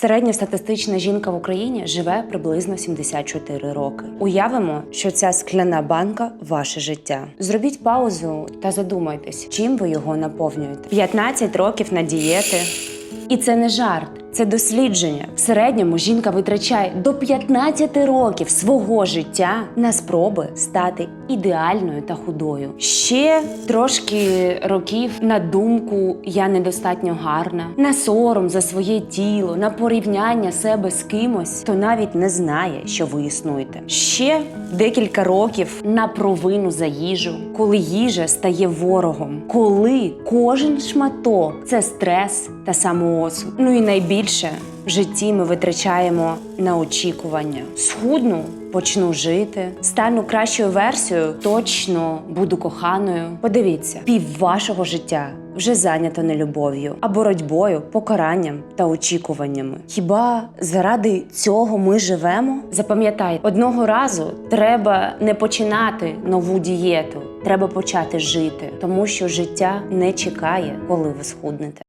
Середньостатистична жінка в Україні живе приблизно 74 роки. Уявимо, що ця скляна банка ваше життя. Зробіть паузу та задумайтесь, чим ви його наповнюєте. 15 років на дієти. І це не жарт. Це дослідження. В середньому жінка витрачає до 15 років свого життя на спроби стати ідеальною та худою. Ще трошки років на думку я недостатньо гарна, на сором за своє тіло, на порівняння себе з кимось, хто навіть не знає, що ви існуєте. Ще декілька років на провину за їжу, коли їжа стає ворогом, коли кожен шматок це стрес та самоосуд. Ну і найбільше в житті ми витрачаємо на очікування. Схудну почну жити, стану кращою версією, точно буду коханою. Подивіться, пів вашого життя вже зайнято не любов'ю, а боротьбою, покаранням та очікуваннями. Хіба заради цього ми живемо? Запам'ятай, одного разу треба не починати нову дієту, треба почати жити, тому що життя не чекає, коли ви схуднете.